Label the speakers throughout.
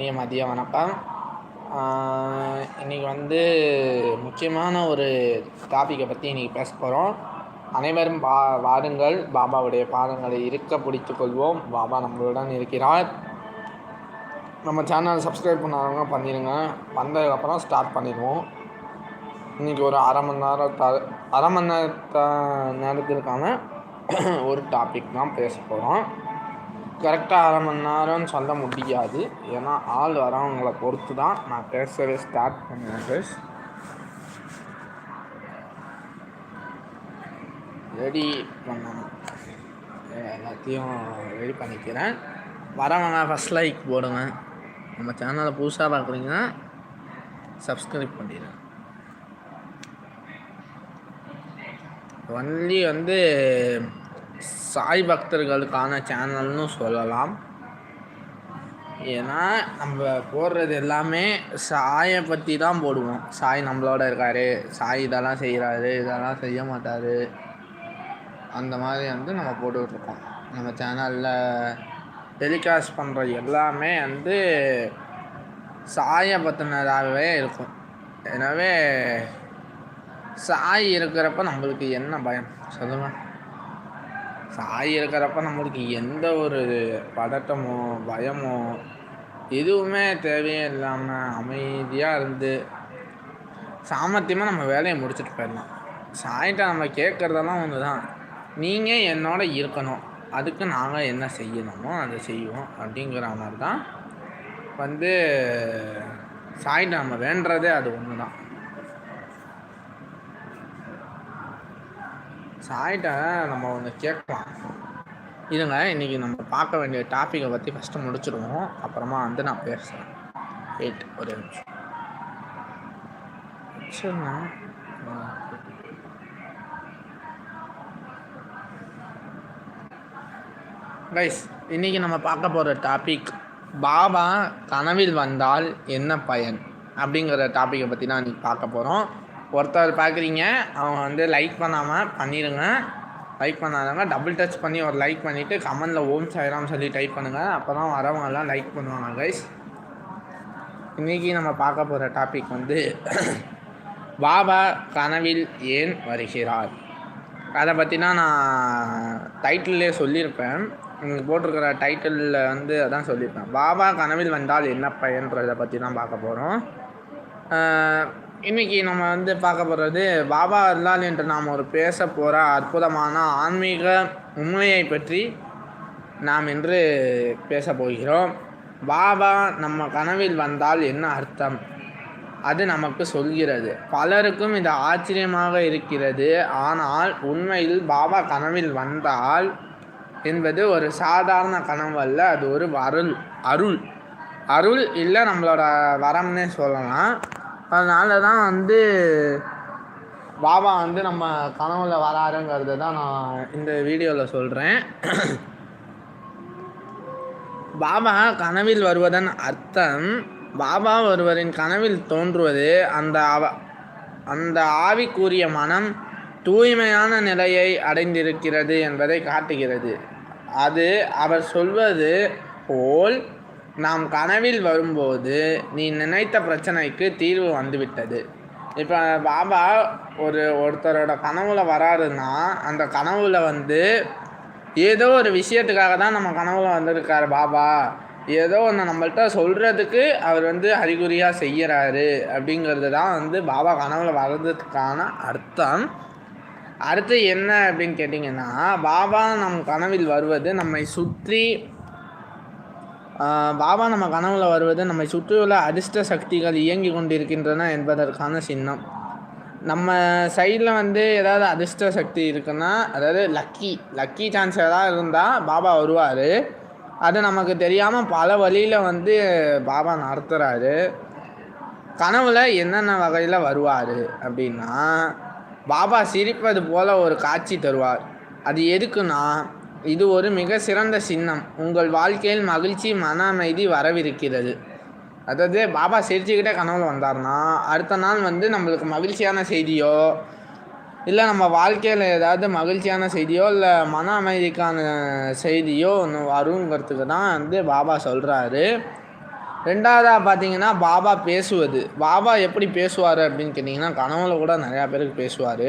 Speaker 1: இனிய மதிய வணக்கம். இன்றைக்கி வந்து முக்கியமான ஒரு டாப்பிக்கை பற்றி இன்றைக்கி பேச போகிறோம் அனைவரும் வா வாருங்கள். பாபாவுடைய பாதங்களை இருக்க பிடித்து கொள்வோம். பாபா நம்மளுடன் இருக்கிறார். நம்ம சேனல் சப்ஸ்கிரைப் பண்ணாதவங்க பண்ணிடுங்க வந்ததுக்கப்புறம் ஸ்டார்ட் பண்ணிடுவோம். இன்றைக்கி ஒரு அரை மணி நேரம் த அரை மணி நேரத்த நேரத்திற்கான ஒரு டாபிக் தான் பேச போகிறோம் கரெக்டாக அரை மணி நேரம்னு சொல்ல முடியாது. ஏன்னா ஆள் வரவங்களை பொறுத்து தான் நான் பேசவே ஸ்டார்ட் பண்ணுவேன் கைஸ் ரெடி பண்ணணும். எல்லாத்தையும் ரெடி பண்ணிக்கிறேன். வரவங்க ஃபஸ்ட் லைக் போடுவேன். நம்ம சேனலை புதுசாக பார்க்குறீங்கன்னா சப்ஸ்கிரைப் பண்ணிடுறேன் ஒன்லி வந்து சாய் பக்தர்களுக்கான சேனல்னு சொல்லலாம். ஏன்னா நம்ம போடுறது எல்லாமே சாயை பற்றி தான் போடுவோம். சாய் நம்மளோட இருக்கார். சாய் இதெல்லாம் செய்கிறாரு இதெல்லாம் செய்ய மாட்டார். அந்த மாதிரி வந்து நம்ம போட்டுட்ருக்கோம் நம்ம சேனலில் டெலிகாஸ்ட் பண்ணுற எல்லாமே வந்து சாயை பற்றினதாகவே இருக்கும். எனவே சாய் இருக்கிறப்ப நம்மளுக்கு என்ன பயம்? சொல்லுங்கள் சாய் இருக்கிறப்ப நம்மளுக்கு எந்த ஒரு பதட்டமோ பயமோ எதுவுமே தேவையே இல்லாமல் அமைதியாக இருந்து சாமர்த்தியமாக நம்ம வேலையை முடிச்சுட்டு போயிடலாம். சாய்கிட்ட நம்ம கேட்குறதெல்லாம் ஒன்று தான் நீங்கள் என்னோட இருக்கணும். அதுக்கு நாங்கள் என்ன செய்யணுமோ அதை செய்வோம் அப்படிங்கிற மாதிரி தான் வந்து சாய்கிட்ட நம்ம வேண்டுறதே அது ஒன்று தான் சாய்கிட்ட நம்ம ஒன்று கேட்கலாம். இதுங்க இன்றைக்கி நம்ம பார்க்க வேண்டிய டாப்பிக்கை பற்றி ஃபஸ்ட்டு முடிச்சிடுவோம். அப்புறமா வந்து நான் பேசுகிறேன் வெயிட் ஒரு நிமிஷம். வச்சுருங்க கைஸ் இன்றைக்கி நம்ம பார்க்க போகிற டாபிக் பாபா கனவில் வந்தால் என்ன பயன்? அப்படிங்கிற டாப்பிக்கை பற்றி தான் இன்றைக்கி பார்க்க போகிறோம் ஒருத்தர் பார்க்குறீங்க அவங்க வந்து லைக் பண்ணாமல் பண்ணிடுங்க. லைக் பண்ணாதவங்க டபுள் டச் பண்ணி ஒரு லைக் பண்ணிவிட்டு கமெண்டில் ஓம் சாய்ராம் சொல்லி டைப் பண்ணுங்கள் அப்போ தான் வரவங்கெல்லாம் லைக் பண்ணுவாங்க கைஸ் இன்றைக்கி நம்ம பார்க்க போகிற டாபிக் வந்து பாபா கனவில் ஏன் வருகிறார்? அதை பற்றினா நான் டைட்டில்லே சொல்லியிருப்பேன். இங்கே போட்டிருக்கிற டைட்டிலில் வந்து அதான் சொல்லியிருப்பேன். பாபா கனவில் வந்தால் என்ன பயன்றதை பற்றி தான் பார்க்க போகிறோம் இன்றைக்கி நம்ம வந்து பார்க்க போகிறது பாபா அல்லால் என்று நாம் ஒரு பேச போகிற அற்புதமான ஆன்மீக உண்மையை பற்றி நாம் இன்று பேச போகிறோம். பாபா நம்ம கனவில் வந்தால் என்ன அர்த்தம்? அது நமக்கு சொல்கிறது. பலருக்கும் இது ஆச்சரியமாக இருக்கிறது. ஆனால் உண்மையில் பாபா கனவில் வந்தால் என்பது ஒரு சாதாரண கனவு அல்ல அது ஒரு அருள் அருள். அருள் இல்லை நம்மளோட வரம்னே சொல்லலாம். அதனால தான் வந்து பாபா வந்து நம்ம கனவுல வராருங்கிறத தான் நான் இந்த வீடியோவில் சொல்கிறேன் பாபா கனவில் வருவதன் அர்த்தம் பாபா ஒருவரின் கனவில் தோன்றுவது அந்த அவ அந்த ஆவிக்குரிய மனம் தூய்மையான நிலையை அடைந்திருக்கிறது என்பதை காட்டுகிறது. அது அவர் சொல்வது போல் நாம் கனவில் வரும்போது நீ நினைத்த பிரச்சனைக்கு தீர்வு வந்துவிட்டது. இப்போ பாபா ஒரு ஒருத்தரோட கனவுல வராருன்னா அந்த கனவுல வந்து ஏதோ ஒரு விஷயத்துக்காக தான் நம்ம கனவுல வந்திருக்காரு பாபா. ஏதோ ஒன்று நம்மள்கிட்ட சொல்கிறதுக்கு அவர் வந்து அறிகுறியாக செய்கிறாரு அப்படிங்கிறது தான் வந்து பாபா கனவுல வர்றதுக்கான அர்த்தம். அடுத்து என்ன அப்படின்னு கேட்டிங்கன்னா பாபா நம் கனவில் வருவது நம்மை சுற்றி பாபா நம்ம கனவுல வருவது நம்மை சுற்றியுள்ள அதிர்ஷ்ட சக்திகள் இயங்கி கொண்டிருக்கின்றன என்பதற்கான சின்னம். நம்ம சைடில் வந்து ஏதாவது அதிர்ஷ்ட சக்தி இருக்குன்னா அதாவது லக்கி லக்கி சான்ஸ் ஏதாவது இருந்தால் பாபா வருவார். அது நமக்கு தெரியாமல் பல வழியில் வந்து பாபா நடத்துகிறாரு கனவுல என்னென்ன வகையில் வருவார் அப்படின்னா பாபா சிரிப்பது போல் ஒரு காட்சி தருவார். அது எதுக்குன்னா இது ஒரு மிக சிறந்த சின்னம். உங்கள் வாழ்க்கையில் மகிழ்ச்சி மன அமைதி வரவிருக்கிறது. அதாவது பாபா சிரிச்சுக்கிட்டே கனவுல வந்தார்னா அடுத்த நாள் வந்து நம்மளுக்கு மகிழ்ச்சியான செய்தியோ இல்லை நம்ம வாழ்க்கையில் ஏதாவது மகிழ்ச்சியான செய்தியோ இல்லை மன அமைதிக்கான செய்தியோ ஒன்று வருங்கிறதுக்கு தான் வந்து பாபா சொல்கிறாரு ரெண்டாவதாக பார்த்தீங்கன்னா பாபா பேசுவது. பாபா எப்படி பேசுவார் அப்படின்னு கேட்டிங்கன்னா கனவுல கூட நிறையா பேருக்கு பேசுவார்.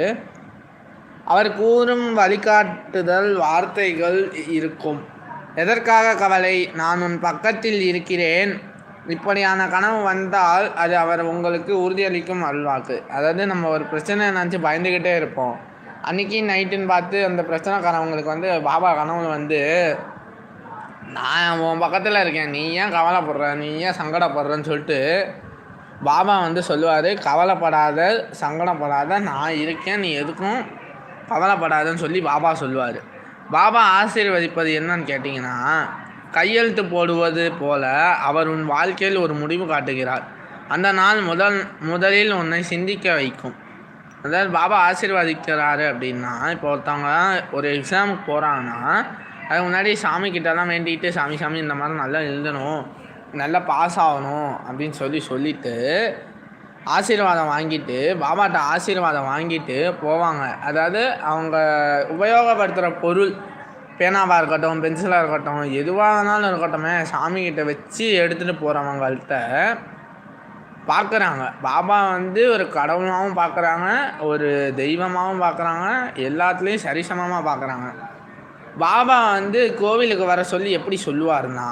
Speaker 1: அவர் கூறும் வழிகாட்டுதல் வார்த்தைகள் இருக்கும். எதற்காக கவலை? நான் உன் பக்கத்தில் இருக்கிறேன். இப்படியான கனவு வந்தால் அது அவர் உங்களுக்கு உறுதியளிக்கும் அல்வாக்கு. அதாவது நம்ம ஒரு பிரச்சனை நினச்சி பயந்துக்கிட்டே இருப்போம். அன்றைக்கி நைட்டுன்னு பார்த்து அந்த பிரச்சனைக்காரவங்களுக்கு வந்து பாபா கனவு வந்து நான் உன் பக்கத்தில் இருக்கேன். நீ ஏன் கவலைப்படுற? நீ ஏன் சங்கடப்படுறன்னு சொல்லிட்டு பாபா வந்து சொல்லுவார். கவலைப்படாத சங்கடப்படாத நான் இருக்கேன். நீ எதுக்கும் கவலைப்படாதன்னு சொல்லி பாபா சொல்லுவார். பாபா ஆசீர்வதிப்பது என்னன்னு கேட்டிங்கன்னா கையெழுத்து போடுவது போல அவர் உன் வாழ்க்கையில் ஒரு முடிவு காட்டுகிறார். அந்த நாள் முதல் முதலில் உன்னை சிந்திக்க வைக்கும். அதாவது பாபா ஆசீர்வதிக்கிறாரு அப்படின்னா இப்போ ஒருத்தவங்க ஒரு எக்ஸாமுக்கு போகிறாங்கன்னா அதுக்கு முன்னாடி சாமி கிட்டலாம் வேண்டிட்டு சாமி சாமி இந்த மாதிரி நல்லா எழுதணும் நல்லா பாஸ் ஆகணும் அப்படின்னு சொல்லி சொல்லிவிட்டு ஆசீர்வாதம் வாங்கிட்டு பாபாட்ட ஆசீர்வாதம் வாங்கிட்டு போவாங்க. அதாவது அவங்க உபயோகப்படுத்துகிற பொருள் பேனாவாக இருக்கட்டும் பென்சிலாக இருக்கட்டும் எதுவாக வேணாலும் இருக்கட்டுமே சாமிக்கிட்ட வச்சு எடுத்துகிட்டு போகிறவங்கள்ட்ட பார்க்குறாங்க பாபா வந்து ஒரு கடவுளாகவும் பார்க்குறாங்க ஒரு தெய்வமாகவும் பார்க்குறாங்க எல்லாத்துலேயும் சரிசமமாக பார்க்குறாங்க பாபா வந்து கோவிலுக்கு வர சொல்லி எப்படி சொல்லுவார்னா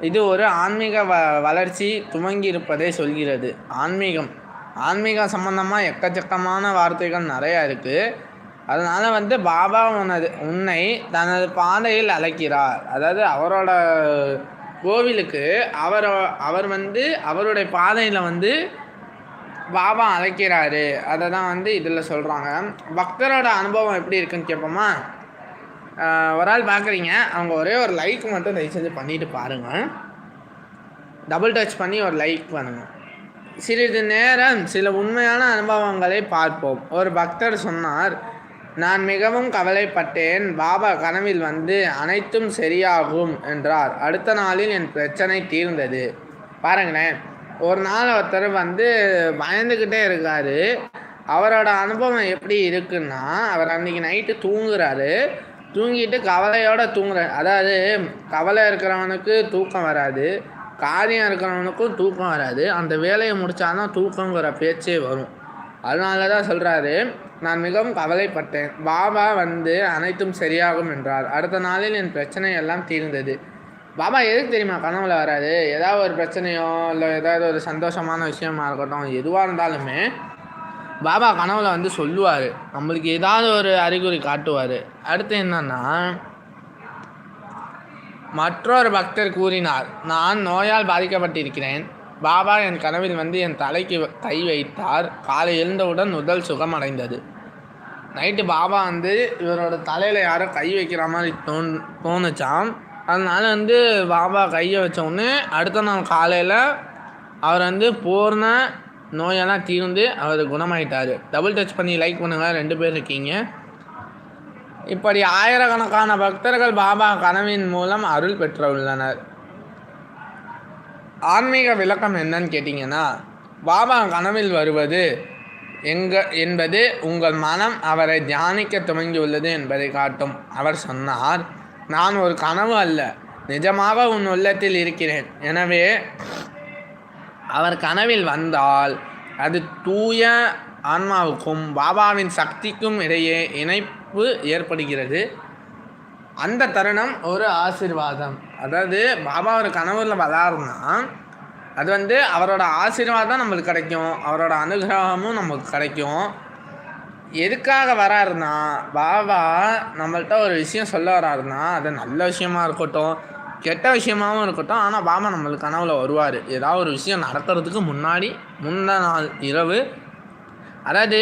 Speaker 1: இது ஒரு ஆன்மீக வ வளர்ச்சி துவங்கி இருப்பதை சொல்கிறது. ஆன்மீகம். ஆன்மீகம் சம்மந்தமாக எக்கச்சக்கமான வார்த்தைகள் நிறையா இருக்குது அதனால் வந்து பாபா உனது உன்னை தனது பாதையில் அழைக்கிறார். அதாவது அவரோட கோவிலுக்கு அவர் அவர் வந்து அவருடைய பாதையில் வந்து பாபா அழைக்கிறாரு. அதை தான் வந்து இதில் சொல்கிறாங்க பக்தரோட அனுபவம் எப்படி இருக்குன்னு கேட்போமா ஒரு ஆள் பார்க்குறீங்க அவங்க ஒரே ஒரு லைக் மட்டும் தயவு செஞ்சு பண்ணிவிட்டு பாருங்கள் டபுள் டச் பண்ணி ஒரு லைக் பண்ணுங்கள் சிறிது நேரம் சில உண்மையான அனுபவங்களை பார்ப்போம். ஒரு பக்தர் சொன்னார் நான் மிகவும் கவலைப்பட்டேன். பாபா கனவில் வந்து அனைத்தும் சரியாகும் என்றார். அடுத்த நாளில் என் பிரச்சனை தீர்ந்தது. பாருங்களேன். ஒரு நாள் ஒருத்தர் வந்து பயந்துக்கிட்டே இருக்கார். அவரோட அனுபவம் எப்படி இருக்குன்னா அவர் அன்றைக்கி நைட்டு தூங்குறாரு. தூங்கிட்டு கவலையோடு தூங்குறேன். அதாவது கவலை இருக்கிறவனுக்கு தூக்கம் வராது. காரியம் இருக்கிறவனுக்கும் தூக்கம் வராது. அந்த வேலையை முடித்தாதான் தூக்கங்கிற பேச்சே வரும். அதனால தான் சொல்கிறாரு நான் மிகவும் கவலைப்பட்டேன். பாபா வந்து அனைத்தும் சரியாகும் என்றார். அடுத்த நாளில் என் பிரச்சனை எல்லாம் தீர்ந்தது. பாபா எதுக்கு தெரியுமா கனவுல வராது ஏதாவது ஒரு பிரச்சனையோ இல்லை ஏதாவது ஒரு சந்தோஷமான விஷயமா இருக்கட்டும் எதுவாக இருந்தாலுமே பாபா கனவுல வந்து சொல்லுவார். நம்மளுக்கு ஏதாவது ஒரு அறிகுறி காட்டுவார். அடுத்து என்னன்னா மற்றொரு பக்தர் கூறினார் நான் நோயால் பாதிக்கப்பட்டிருக்கிறேன். பாபா என் கனவில் வந்து என் தலைக்கு கை வைத்தார். காலை எழுந்தவுடன் உடல் சுகமடைந்தது. நைட்டு பாபா வந்து இவரோட தலையில் யாரோ கை வைக்கிற மாதிரி தோன் தோணுச்சான் அதனால் வந்து பாபா கையை வச்ச அடுத்த நாள் காலையில் அவர் வந்து பூர்ண நோயெல்லாம் தீர்ந்து அவர் குணமாயிட்டார். டபுள் டச் பண்ணி லைக் பண்ணுங்கள் ரெண்டு பேர் இருக்கீங்க. இப்படி ஆயிரக்கணக்கான பக்தர்கள் பாபா கனவின் மூலம் அருள் பெற்றுள்ளனர். ஆன்மீக விளக்கம் என்னன்னு கேட்டிங்கன்னா பாபா கனவில் வருவது எங்க என்பது உங்கள் மனம் அவரை தியானிக்க துவங்கியுள்ளது என்பதை காட்டும். அவர் சொன்னார் நான் ஒரு கனவு அல்ல நிஜமாக உன் உள்ளத்தில் இருக்கிறேன். எனவே அவர் கனவில் வந்தால் அது தூய ஆன்மாவுக்கும் பாபாவின் சக்திக்கும் இடையே இணைப்பு ஏற்படுகிறது. அந்த தருணம் ஒரு ஆசிர்வாதம். அதாவது பாபா ஒரு கனவுல வராருன்னா அது வந்து அவரோட ஆசீர்வாதம் நம்மளுக்கு கிடைக்கும். அவரோட அனுகிரகமும் நமக்கு கிடைக்கும். எதுக்காக வராருன்னா பாபா நம்மள்கிட்ட ஒரு விஷயம் சொல்ல வராருன்னா அது நல்ல விஷயமா இருக்கட்டும் கெட்ட விஷயமாகவும் இருக்கட்டும். ஆனால் பாபா நம்மளுக்கு கனவில் வருவார். ஏதாவது ஒரு விஷயம் நடக்கிறதுக்கு முன்னாடி முந்த நாள் இரவு அதாவது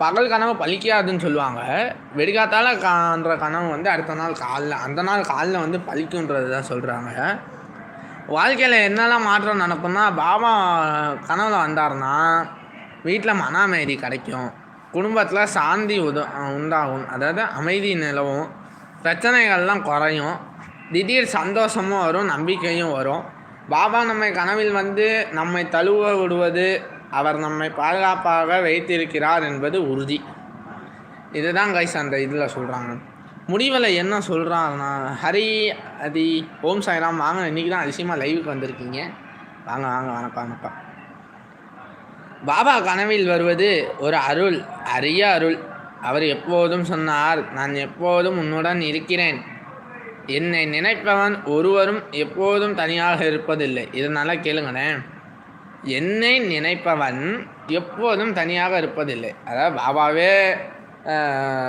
Speaker 1: பகல் கனவு பழிக்காதுன்னு சொல்லுவாங்க. வெடிகாத்தால் காண்ற கனவு வந்து அடுத்த நாள் காலைல அந்த நாள் காலைல வந்து பழிக்குன்றது தான் சொல்கிறாங்க வாழ்க்கையில் என்னெல்லாம் மாற்றம் நடக்கும்னா பாபா கனவில் வந்தார்னா வீட்டில் மன அமைதி கிடைக்கும். குடும்பத்தில் சாந்தி உத உண்டாகும். அதாவது அமைதி நிலவும். பிரச்சனைகள்லாம் குறையும். திடீர் சந்தோஷமும் வரும் நம்பிக்கையும் வரும். பாபா நம்மை கனவில் வந்து நம்மை தழுவ விடுவது அவர் நம்மை பாதுகாப்பாக வைத்திருக்கிறார் என்பது உறுதி. இதுதான் கைஸ் அந்த இதில் சொல்கிறாங்க முடிவில் என்ன சொல்கிறாங்கன்னா ஹரி அதி ஓம் சாய்ராம் வாங்க இன்றைக்கி தான் அதிசயமாக லைவுக்கு வந்திருக்கீங்க. வாங்க வாங்க வணக்கம் வணக்கம் பாபா கனவில் வருவது ஒரு அருள் அரிய அருள். அவர் எப்போதும் சொன்னார் நான் எப்போதும் உன்னுடன் இருக்கிறேன். என்னை நினைப்பவன் ஒருவரும் எப்போதும் தனியாக இருப்பதில்லை. இதனால் கேளுங்களேன். என்னை நினைப்பவன் எப்போதும் தனியாக இருப்பதில்லை. அதாவது பாபாவே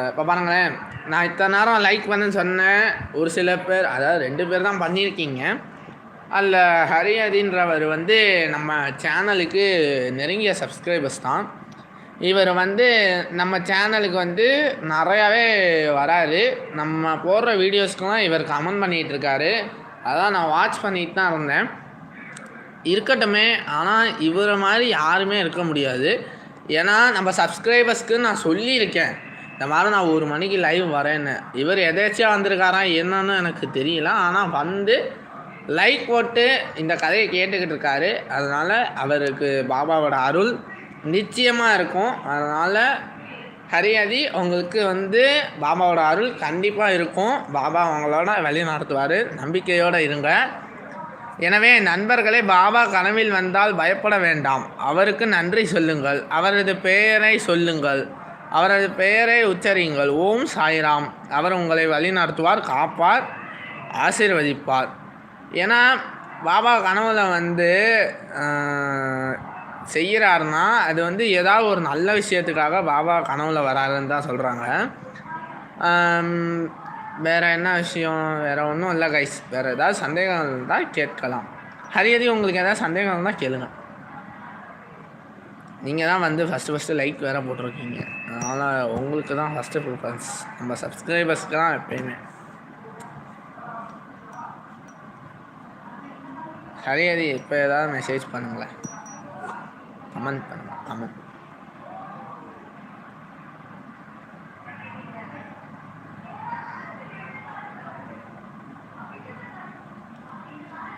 Speaker 1: இப்போ பாருங்களேன். நான் இத்தனை நேரம் லைக் பண்ணேன்னு சொன்னேன். ஒரு சில பேர் அதாவது ரெண்டு பேர் தான் பண்ணியிருக்கீங்க. அதில் ஹரிஹரின்றவர் வந்து நம்ம சேனலுக்கு நெருங்கிய சப்ஸ்கிரைபர்ஸ் தான். இவர் வந்து நம்ம சேனலுக்கு வந்து நிறையாவே வராரு. நம்ம போடுற வீடியோஸ்க்கெலாம் இவர் கமெண்ட் பண்ணிகிட்டு இருக்காரு அதான் நான் வாட்ச் பண்ணிட்டு தான் இருந்தேன். இருக்கட்டுமே ஆனால் இவரை மாதிரி யாருமே இருக்க முடியாது. ஏன்னா நம்ம சப்ஸ்கிரைபர்ஸ்க்கு நான் சொல்லியிருக்கேன். இந்த மாதிரி நான் ஒரு மணிக்கு லைவ் வரேன்னு. இவர் எதேச்சியாக வந்திருக்காரா என்னன்னு எனக்கு தெரியல. ஆனால் வந்து லைக் போட்டு இந்த கதையை கேட்டுக்கிட்டு இருக்காரு அதனால் அவருக்கு பாபாவோட அருள். நிச்சயமாக இருக்கும். அதனால் ஹரியாதி உங்களுக்கு வந்து பாபாவோட அருள் கண்டிப்பாக இருக்கும். பாபா அவங்களோட வழி நடத்துவார். நம்பிக்கையோடு இருங்க. எனவே நண்பர்களே பாபா கனவில் வந்தால் பயப்பட வேண்டாம். அவருக்கு நன்றி சொல்லுங்கள். அவரது பெயரை சொல்லுங்கள். அவரது பெயரை உச்சரியுங்கள். ஓம் சாய்ராம். அவர் உங்களை வழிநடத்துவார் காப்பார் ஆசீர்வதிப்பார். ஏன்னா பாபா கனவுல வந்து செய்கிறாருன்னா அது வந்து ஏதாவது ஒரு நல்ல விஷயத்துக்காக பாபா கனவுல வராருன்னு தான் சொல்கிறாங்க வேறு என்ன விஷயம்? வேறு ஒன்றும் இல்லை கைஸ் வேறு ஏதாவது சந்தேகம் இருந்தால் கேட்கலாம். ஹரியதி உங்களுக்கு ஏதாவது சந்தேகம் இருந்தால் கேளுங்க. நீங்கள் தான் வந்து ஃபஸ்ட்டு ஃபஸ்ட்டு லைக் வேறு போட்டிருக்கீங்க. அதனால் உங்களுக்கு தான் ஃபஸ்ட்டு ப்ரிஃபரன்ஸ் நம்ம சப்ஸ்கிரைபர்ஸ்க்கு தான் எப்பயுமே. ஹரியதி இப்போ ஏதாவது மெசேஜ் பண்ணுங்களேன். கமெண்ட் பண்ணுங்கள் கமெண்ட்.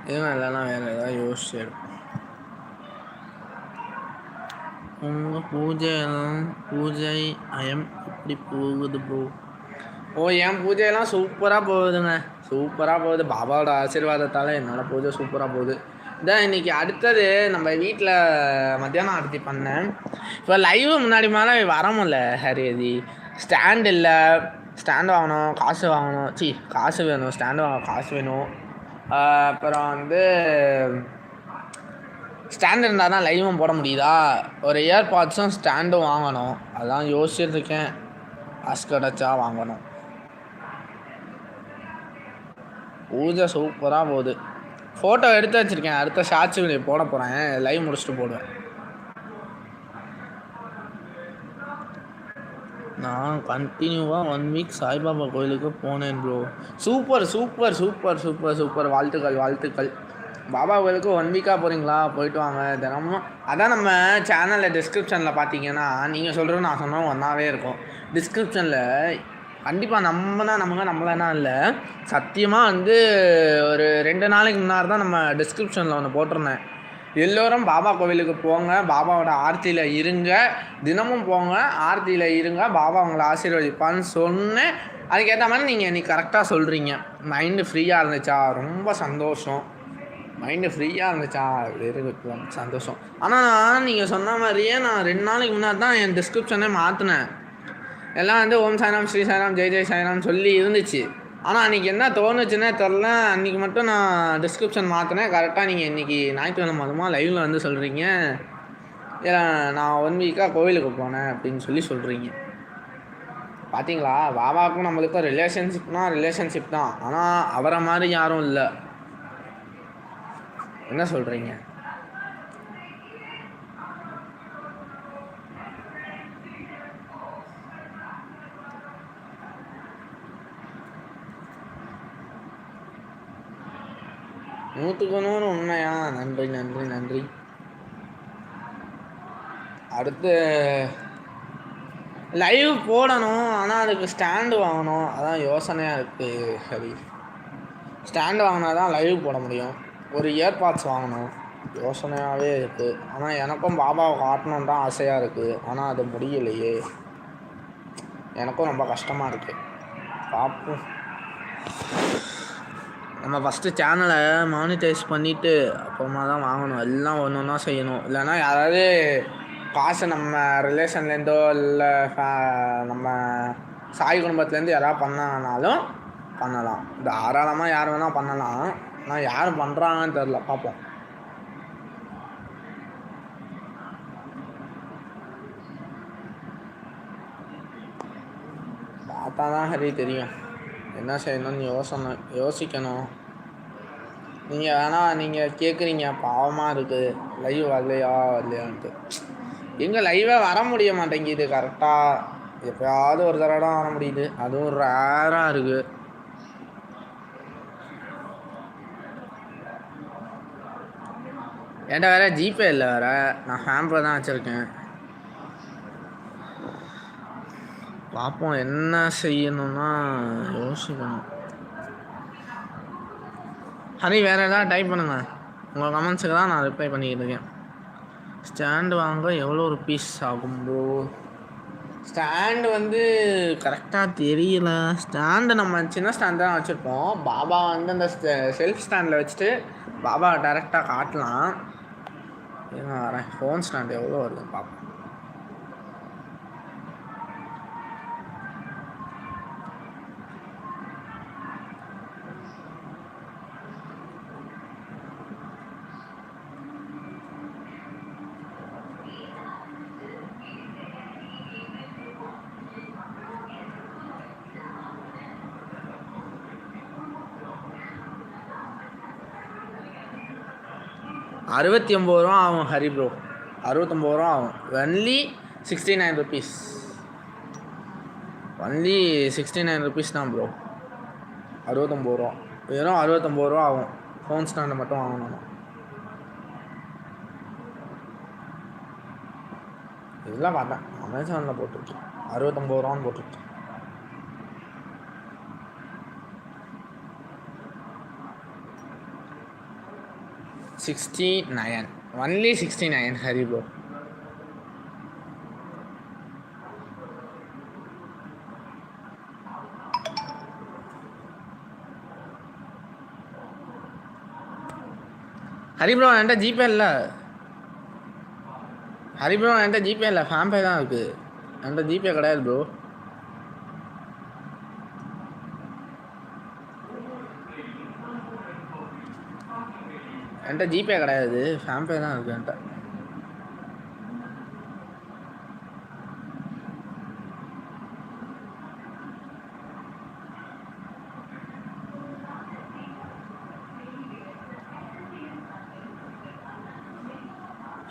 Speaker 1: இதுவும் இல்லைன்னா வேறு ஏதாவது யோசிச்சு எடுப்போம். உங்கள் பூஜையெல்லாம் பூஜை அயம் இப்படி போகுது ப்ரோ ஓ என் பூஜையெல்லாம் சூப்பராக போகுதுங்க. சூப்பராக போகுது. பாபாவோட ஆசீர்வாதத்தால் என்னோட பூஜை சூப்பராக போகுது. தான் இன்றைக்கி அடுத்தது நம்ம வீட்டில் மத்தியானம் ஆர்த்தி பண்ணேன். இப்போ லைவ் முன்னாடி மாதிரி வர முடியல ஹரியதி ஸ்டாண்ட் இல்லை. ஸ்டாண்டு வாங்கணும் காசு வாங்கணும். சி காசு வேணும் ஸ்டாண்டு வாங்க காசு வேணும். அப்புறம் வந்து ஸ்டாண்ட் இருந்தால் தான் லைவும் போட முடியுதா? ஒரு இயர்பாட்ஸும் ஸ்டாண்டும் வாங்கணும். அதான் யோசிச்சுருக்கேன் காசு கிடச்சா வாங்கணும். பூஜை சூப்பராக போகுது. ஃபோட்டோ எடுத்து வச்சுருக்கேன். அடுத்த ஷார்ட்ஸ் வீடியோ போட போகிறேன் லைவ் முடிச்சுட்டு போடுவேன் நான் கண்டினியூவாக ஒன் வீக் சாய்பாபா கோயிலுக்கு போனேன் bro super super super super super வாழ்த்துக்கள் வாழ்த்துக்கள். பாபா கோயிலுக்கு ஒன் வீக்காக போகிறீங்களா போயிட்டு வாங்க. தினமும். அதான் நம்ம சேனலில் டிஸ்கிரிப்ஷனில் பார்த்தீங்கன்னா நீங்கள் சொல்கிறது நான் சொன்னோம் ஒன்றாவே இருக்கும். டிஸ்கிரிப்ஷனில் கண்டிப்பாக நம்மனா நமக்கு நம்மளனா இல்லை. சத்தியமாக வந்து ஒரு ரெண்டு நாளைக்கு முன்னாடி தான் நம்ம டிஸ்கிரிப்ஷனில் ஒன்று போட்டிருந்தேன். எல்லோரும் பாபா கோவிலுக்கு போங்க பாபாவோட ஆர்த்தியில் இருங்க தினமும் போங்க ஆர்த்தியில் இருங்க பாபா உங்களை ஆசீர்வதிப்பான்னு சொன்னேன். அதுக்கேற்ற மாதிரி நீங்கள் இன்றைக்கி கரெக்டாக சொல்கிறீங்க மைண்டு ஃப்ரீயாக இருந்துச்சா? ரொம்ப சந்தோஷம். மைண்டு ஃப்ரீயாக இருந்துச்சா? வெரி சந்தோஷம். ஆனால் நீங்கள் சொன்ன மாதிரியே நான் ரெண்டு நாளைக்கு முன்னாடி தான் என் டிஸ்கிரிப்ஷனே மாற்றினேன் எல்லாம் வந்து ஓம் சாய்ராம் ஸ்ரீ சாய்ராம் ஜெய் ஜெய் சாய்ராம் சொல்லி இருந்துச்சு. ஆனால் அன்றைக்கி என்ன தோணுச்சுன்னே தெரில அன்றைக்கி மட்டும் நான் டிஸ்கிரிப்ஷன் மாற்றினேன் கரெக்டாக நீங்கள் இன்றைக்கி ஞாயிற்றுக்கிழமை மதமாக லைவில் வந்து சொல்கிறீங்க நான் ஒன் வீக்காக கோவிலுக்கு போனேன் அப்படின்னு சொல்லி சொல்கிறீங்க பார்த்தீங்களா பாபாவுக்கும் நம்மளுக்கும் ரிலேஷன்ஷிப்னா ரிலேஷன்ஷிப் தான். ஆனால் அவரை மாதிரி யாரும் இல்லை. என்ன சொல்கிறீங்க நூற்றுக்கு நூறு உண்மையா? நன்றி நன்றி நன்றி. அடுத்து லைவ் போடணும் ஆனால் அதுக்கு ஸ்டாண்டு வாங்கணும். அதான் யோசனையாக இருக்குது ஹரி. ஸ்டாண்டு வாங்கினா தான் லைவ் போட முடியும். ஒரு இயர்பாட்ஸ் வாங்கணும். யோசனையாகவே இருக்குது ஆனால் எனக்கும் பாபாவை காட்டணும் தான் ஆசையாக இருக்குது ஆனால் அது முடியலையே. எனக்கும் ரொம்ப கஷ்டமாக இருக்குது பார்ப்போம் நம்ம ஃபஸ்ட்டு சேனலை மானிட்டைஸ் பண்ணிவிட்டு அப்புறமா தான் வாங்கணும். எல்லாம் ஒன்று ஒன்றா செய்யணும். இல்லைன்னா யாராவது காசை நம்ம ரிலேஷன்லேருந்தோ இல்லை நம்ம சாய் குடும்பத்துலேருந்து யாராவது பண்ணாங்கனாலும் பண்ணலாம். தாராளமாக யார் வேணால் பண்ணலாம். ஆனால் யார் பண்ணுறாங்கன்னு தெரில பார்ப்போம் பார்த்தா தான் ஹரி தெரியும். என்ன செய்யணும்னு யோசனை யோசிக்கணும். நீங்கள் வேணால் நீங்கள் கேட்குறீங்க பாவமாக இருக்குது லைவ் வரலையா வரலையான்ட்டு எங்கள் லைவே வர முடிய மாட்டேங்குது கரெக்டாக எப்போயாவது ஒரு தடவை தான் வர முடியுது. அதுவும் ரேராக இருக்குது என்கிட்ட வேறு ஜிபே இல்லை வேறு? நான் ஹேம்பர் தான் வச்சுருக்கேன். பார்ப்போம் என்ன செய்யணும்னா யோசிக்கணும். ஹரி வேறு எதாவது டைப் பண்ணுங்கள் உங்கள் கமெண்ட்ஸுக்கு தான் நான் ரிப்ளை பண்ணிக்கிட்டு இருக்கேன். ஸ்டாண்டு வாங்க எவ்வளோ ஒரு பீஸ் ஆகும் ப்ரோ ஸ்டாண்டு வந்து கரெக்டாக தெரியல. ஸ்டாண்டு நம்ம சின்ன ஸ்டாண்டு தான் வச்சுருப்போம். பாபா வந்து அந்த செல்ஃப் ஸ்டாண்டில் வச்சுட்டு பாபா டேரெக்டாக காட்டலாம். ஏன்னா வரேன் ஃபோன் ஸ்டாண்டு எவ்வளோ வருதுன்னு பார்ப்போம் அறுபத்தி ஒம்பது ரூபா ஆகும் ஹரி ப்ரோ அறுபத்தொம்பது ரூபா ஆகும். Only sixty nine rupees only sixty nine rupees தான் ப்ரோ அறுபத்தொம்பது ரூபா. வெறும் அறுபத்தொம்பது ரூபா ஆகும். ஃபோன் ஸ்டாண்டு மட்டும் வாங்கணும். இதெல்லாம் பார்த்தேன். அமேசானில் போட்டிருக்கேன் அறுபத்தொம்பது ரூபான்னு போட்டிருக்கேன் sixty nine only sixty nine ஹரிபோ ஹரிப்ரோ என்கிட்ட ஜிபே இல்லை. ஹரிப்ரோ என்கிட்ட ஜிபே இல்லை. ஃபேம்பே தான் இருக்குது என்கிட்ட ஜிபே கிடையாது ப்ரோ என்கிட்ட ஜிபே கிடையாது. ஃபேம்பே தான் இருக்குது என்கிட்ட.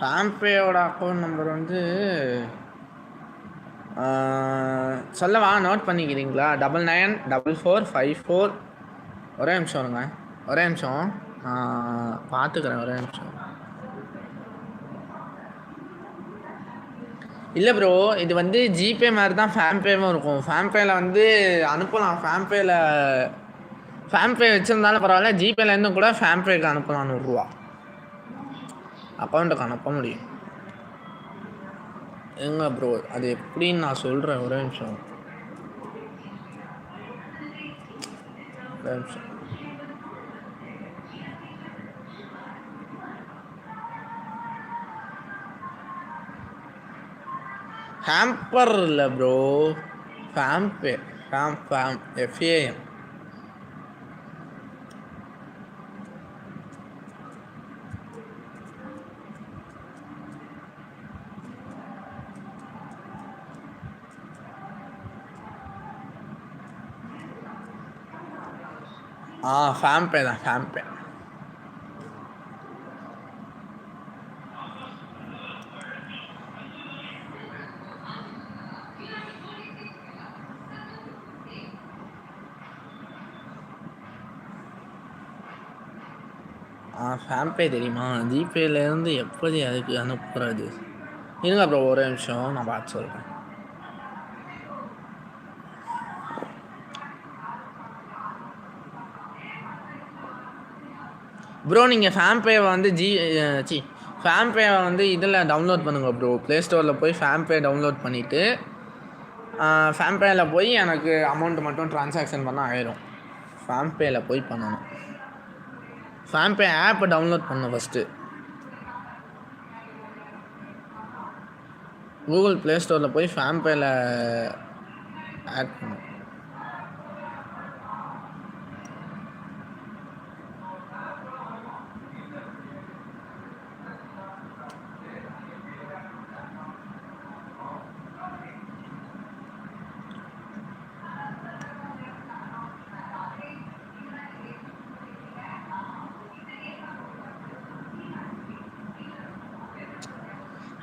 Speaker 1: ஃபேம்பேயோட அக்கௌண்ட் நம்பர் வந்து சொல்லவா? நோட் பண்ணிக்கிறீங்களா? Double nine double four five four ஒரே நிமிஷம் வருங்க ஒரே நிமிஷம். பார்த்துக்கிறேன் ஒரே நிமிஷம். இல்லை ப்ரோ இது வந்து ஜிபே மாதிரி தான் ஃபேம்பேவும் இருக்கும். ஃபேம்பேயில் வந்து அனுப்பலாம். ஃபேம்பேயில் ஃபேம்பே வச்சுருந்தாலும் பரவாயில்ல. ஜிபேலேருந்து கூட ஃபேம்பேக்கு அனுப்பலாம் நூறுரூவா. அக்கௌண்ட்டுக்கு அனுப்ப முடியும். எங்க ப்ரோ அது எப்படின்னு நான் சொல்கிறேன் ஒரே நிமிஷம். ஒரே நிமிஷம். ஹேம்பர் இல்லை bro FamPay fam fam F A M ah FamPay தான் ஃபேம்பே ஜிபே தெரியுமா? ஜிபேலேருந்து எப்படி அதுக்கு அனுப்புறது? இருங்க ப்ரோ ஒரே நிமிஷம். நான் பார்த்து சொல்கிறேன் ப்ரோ நீங்கள் ஃபேம்பேவை வந்து ஜி சி ஃபேம்பேவை வந்து இதில் டவுன்லோட் பண்ணுங்கள் ப்ரோ ப்ளே ஸ்டோரில் போய் ஃபேம்பே டவுன்லோட் பண்ணிவிட்டு ஃபேம்பேயில் போய் எனக்கு அமௌண்ட் மட்டும் ட்ரான்சாக்ஷன் பண்ண ஆயிரும். ஃபேம்பேயில் போய் பண்ணணும். ஃபேம்பே ஆப்பை டவுன்லோட் பண்ண ஃபஸ்ட்டு கூகுள் ப்ளே ஸ்டோரில் போய் ஃபேம்பேயில் ஆட் பண்ணணும்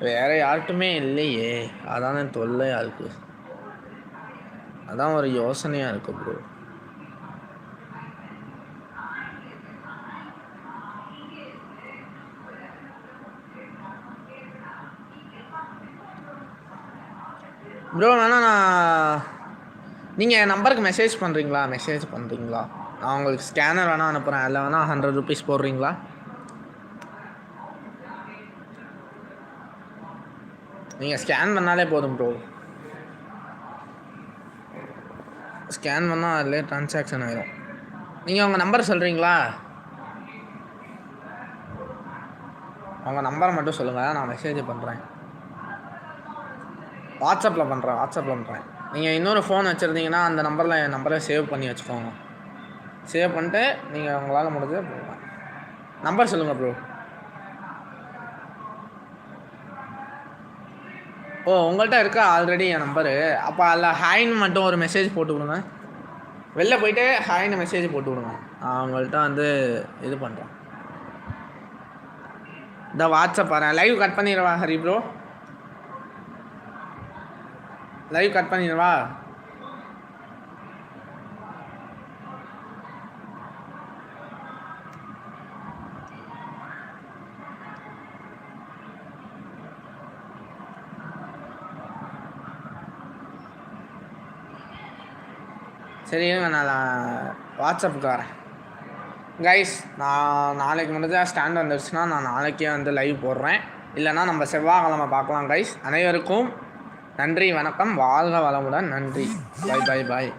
Speaker 1: வேற யார்கிட்டுமே இல்லையே. அதானே தொல்லையா இருக்கு அதான் ஒரு யோசனையா இருக்கு ப்ரோ ப்ரோ வேணா நான் நீங்கள் என் நம்பருக்கு மெசேஜ் பண்ணுறீங்களா மெசேஜ் பண்ணுறீங்களா நான் உங்களுக்கு ஸ்கேனர் வேணால் அனுப்புகிறேன் அதில் வேணால் ஹண்ட்ரட் ருபீஸ் போடுறீங்களா? நீங்கள் ஸ்கேன் பண்ணாலே போதும் ப்ரோ ஸ்கேன் பண்ணால் அதிலே ட்ரான்சாக்ஷன் ஆயிடும் நீங்கள் உங்கள் நம்பர் சொல்கிறீங்களா உங்கள் நம்பரை மட்டும் சொல்லுங்கள் நான் மெசேஜ் பண்ணுறேன் வாட்ஸ்அப்பில் பண்ணுறேன் வாட்ஸ்அப்பில் பண்ணுறேன் நீங்கள் இன்னொரு ஃபோன் வச்சுருந்தீங்கன்னா அந்த நம்பரில் என் நம்பரை சேவ் பண்ணி வச்சுக்கோங்க. சேவ் பண்ணிட்டு நீங்கள் உங்களால் முடிஞ்சது போகலாம் நம்பர் சொல்லுங்கள் ப்ரோ ஓ உங்கள்கிட்ட இருக்கா ஆல்ரெடி என் நம்பரு அப்போ அதில் ஹாய்னு மட்டும் ஒரு மெசேஜ் போட்டு விடுங்க. வெளில போயிட்டு ஹாய்னு மெசேஜ் போட்டு விடுங்க. அவங்கள்ட்ட வந்து இது பண்ணுறேன் இந்த வாட்ஸ்அப் பாருங்க லைவ் கட் பண்ணிடுவா ஹரி ப்ரோ லைவ் கட் பண்ணிடுவா? சரி நான் வாட்ஸ்அப்புக்கு வரேன். கைஸ் நான் நாளைக்கு முடிஞ்சா ஸ்டாண்ட் வந்துருச்சுன்னா நான் நாளைக்கே வந்து லைவ் போடுறேன். இல்லைன்னா நம்ம செவ்வாய்க்கிழமை பார்க்கலாம் கைஸ் அனைவருக்கும் நன்றி வணக்கம். வாழ்க வளமுடன். நன்றி. பை பாய் பாய்